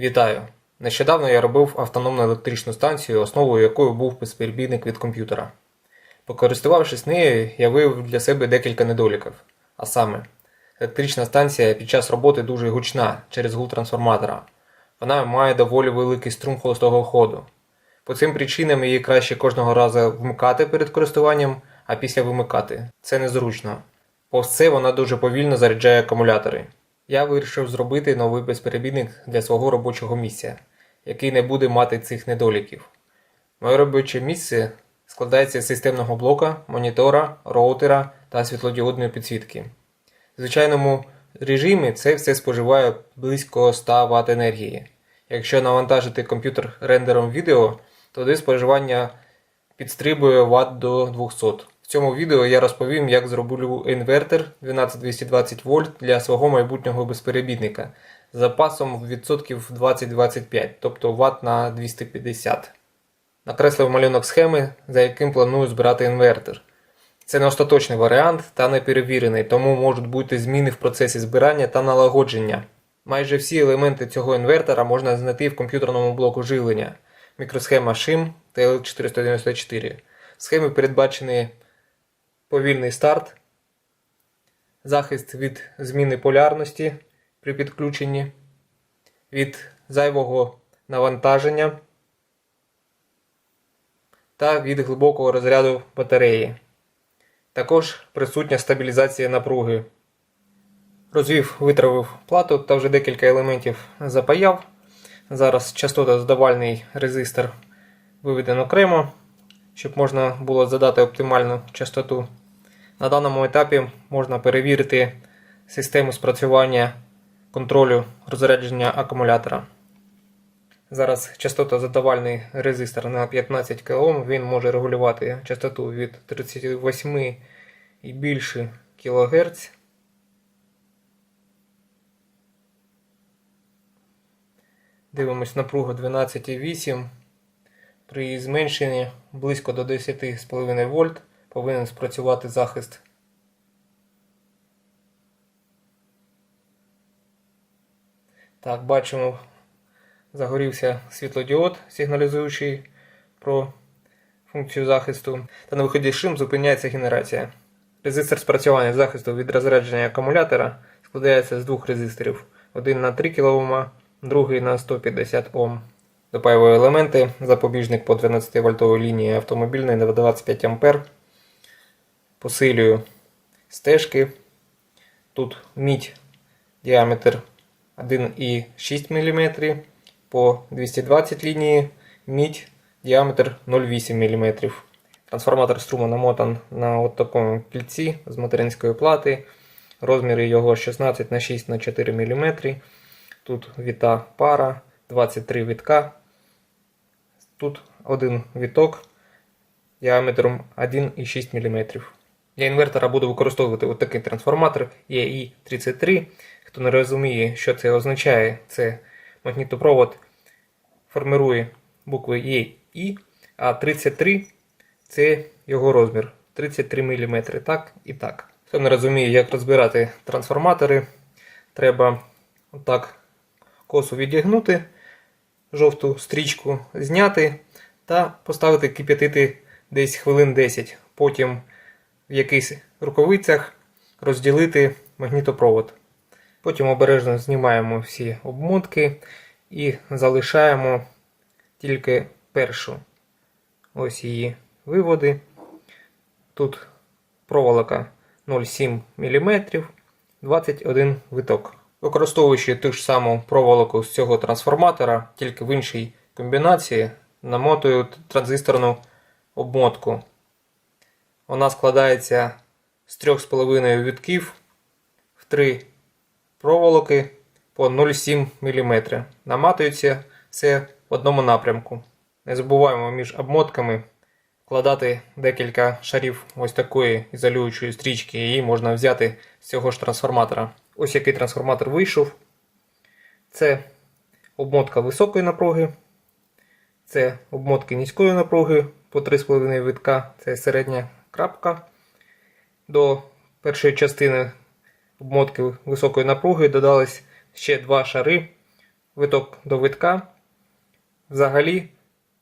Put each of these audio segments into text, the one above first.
Вітаю! Нещодавно я робив автономну електричну станцію, основою якої був безперебійник від комп'ютера. Покористувавшись нею, я виявив для себе декілька недоліків. А саме, електрична станція під час роботи дуже гучна через гул трансформатора. Вона має доволі великий струм холостого ходу. По цим причинам її краще кожного разу вмикати перед користуванням, а після вимикати. Це незручно. Повз це вона дуже повільно заряджає акумулятори. Я вирішив зробити новий безперебійник для свого робочого місця, який не буде мати цих недоліків. Моє робоче місце складається з системного блока, монітора, роутера та світлодіодної підсвітки. В звичайному режимі це все споживає близько 100 Вт енергії. Якщо навантажити комп'ютер рендером відео, тоді споживання підстрибує Вт до 200. В цьому відео я розповім, як зроблю інвертор 12220 вольт для свого майбутнього безперебійника з запасом відсотків 20-25, тобто Вт на 250. Накреслив малюнок схеми, за яким планую збирати інвертор. Це не остаточний варіант та не перевірений, тому можуть бути зміни в процесі збирання та налагодження. Майже всі елементи цього інвертора можна знайти в комп'ютерному блоку живлення, мікросхема SHIM TL494. В схемі передбачений повільний старт, захист від зміни полярності при підключенні, від зайвого навантаження та від глибокого розряду батареї. Також присутня стабілізація напруги. Розвів, витравив плату та вже декілька елементів запаяв. Зараз частотоздавальний резистор виведено окремо, щоб можна було задати оптимальну частоту. На даному етапі можна перевірити систему спрацювання контролю розрядження акумулятора. Зараз частотозадавальний резистор на 15 кОм, він може регулювати частоту від 38 і більше кГц. Дивимось напругу 12,8. При зменшенні близько до 10,5 вольт повинен спрацювати захист. Так, бачимо, загорівся світлодіод, сигналізуючий про функцію захисту. Та на виході шим зупиняється генерація. Резистор спрацювання захисту від розрядження акумулятора складається з двох резисторів: один на 3 кОм, другий на 150 Ом. Допаюваю елементи, запобіжник по 12 вольтовій лінії автомобільної на 25 А. Посилюю стежки. Тут мідь діаметр 1,6 мм. По 220 лінії мідь діаметр 0,8 мм. Трансформатор струму намотан на от такому кільці з материнської плати. Розміри його 16 на 6 на 4 мм. Тут віта пара, 23 вітка. Тут один віток діаметром 1,6 мм. Для інвертора буду використовувати от такий трансформатор EI33. Хто не розуміє, що це означає, це магнітопровод формирує букви Е І, а 33 це його розмір 33 мм. Так і так. Хто не розуміє, як розбирати трансформатори, треба отак косу відігнути, жовту стрічку зняти та поставити кип'ятити десь хвилин 10. Потім в якихось рукавицях розділити магнітопровод. Потім обережно знімаємо всі обмотки і залишаємо тільки першу. Ось її виводи. Тут проволока 0,7 мм, 21 виток. Використовуючи ту ж саму проволоку з цього трансформатора, тільки в іншій комбінації, намотую транзисторну обмотку. Вона складається з 3,5 вітків в 3 проволоки по 0,7 мм. Наматується все в одному напрямку. Не забуваємо між обмотками вкладати декілька шарів ось такої ізолюючої стрічки, її можна взяти з цього ж трансформатора. Ось який трансформатор вийшов. Це обмотка високої напруги. Це обмотки низької напруги по 3,5 витка. Це середня крапка. До першої частини обмотки високої напруги додались ще два шари виток до витка. Взагалі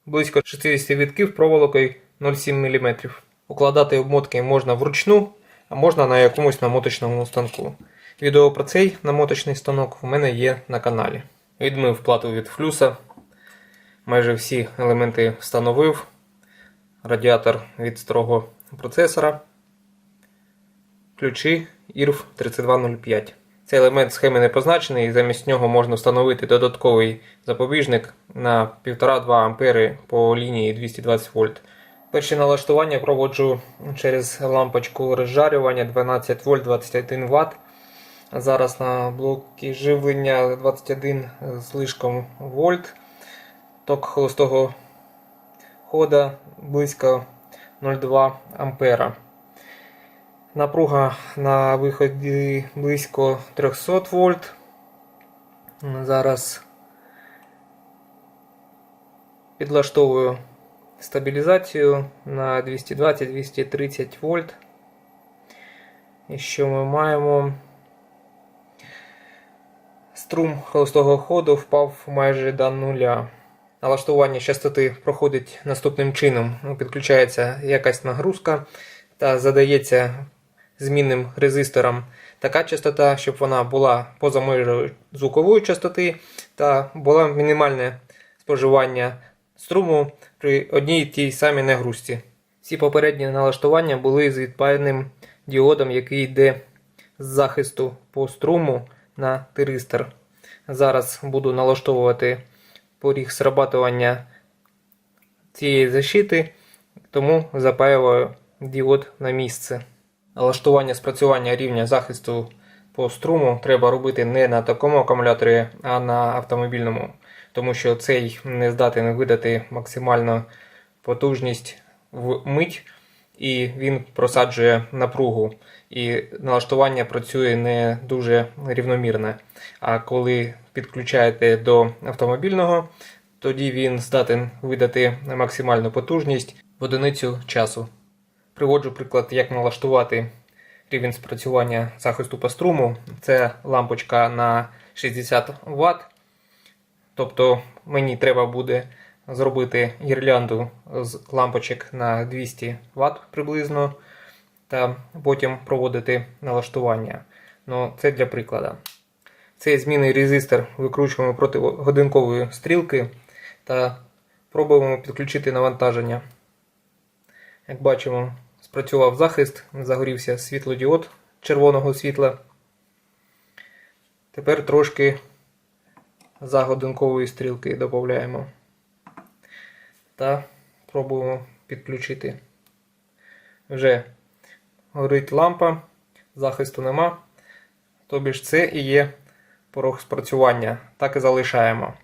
близько 60 витків проволокою 0,7 мм. Укладати обмотки можна вручну, а можна на якомусь намоточному станку. Відео про цей намоточний станок у мене є на каналі. Відмив плату від флюса. Майже всі елементи встановив. Радіатор від старого процесора. Ключі IRF 3205. Цей елемент схеми не позначений, і замість нього можна встановити додатковий запобіжник на 1,5-2 А по лінії 220 вольт. Перші налаштування проводжу через лампочку розжарювання 12 вольт 21 Вт. Зараз на блокі живлення 21 з лишком вольт. Ток холостого хода близько 0,2 ампера. Напруга на виході близько 300 вольт. Зараз підлаштовую стабілізацію на 220-230 вольт. І що ми маємо? Струм холостого ходу впав майже до нуля. Налаштування частоти проходить наступним чином. Підключається якась нагрузка та задається змінним резистором така частота, щоб вона була поза межою звукової частоти та було мінімальне споживання струму при одній тій самій нагрузці. Всі попередні налаштування були з відпаяним діодом, який йде з захисту по струму на тиристор. Зараз буду налаштовувати поріг срабатування цієї защити, тому запаюваю діод на місце. Налаштування спрацювання рівня захисту по струму треба робити не на такому акумуляторі, а на автомобільному, тому що цей не здатен видати максимальну потужність в мить, і він просаджує напругу. І налаштування працює не дуже рівномірне. А коли підключаєте до автомобільного, тоді він здатен видати максимальну потужність в одиницю часу. Приводжу приклад, як налаштувати рівень спрацювання захисту по струму. Це лампочка на 60 Вт. Тобто мені треба буде зробити гірлянду з лампочок на 200 Вт приблизно, та потім проводити налаштування. Ну, Це для прикладу. Цей змінний резистор викручуємо проти годинкової стрілки та пробуємо підключити навантаження. Як бачимо, спрацював захист, загорівся світлодіод червоного світла. Тепер трошки за годинкової стрілки додаємо та пробуємо підключити. Вже горить лампа, захисту нема. Тобі ж це і є порог спрацювання. Так і залишаємо.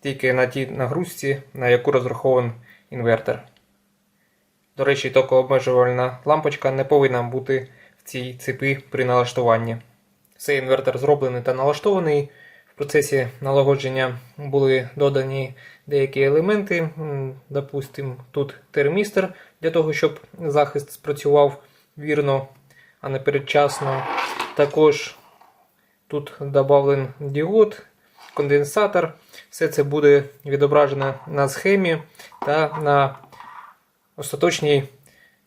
Тільки на тій нагрузці, на яку розрахований інвертор. До речі, токообмежувальна лампочка не повинна бути в цій цепі при налаштуванні. Цей інвертор зроблений та налаштований. В процесі налагодження були додані деякі елементи. Допустимо, тут термістр для того, щоб захист спрацював вірно, а не передчасно. Також тут додавлений діод, конденсатор. Все це буде відображено на схемі та на остаточній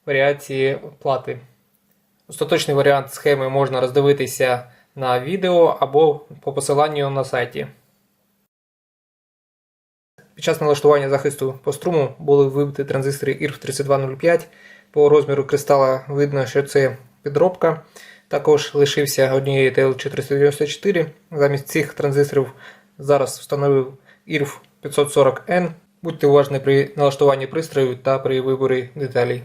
варіації плати. Остаточний варіант схеми можна роздивитися на відео або по посиланню на сайті. Під час налаштування захисту по струму були вибиті транзистори IRF3205. По розміру кристала видно, що це підробка. Також лишився однієї TL494. Замість цих транзисторів зараз встановив IRF 540N. Будьте уважні при налаштуванні пристрою та при виборі деталей.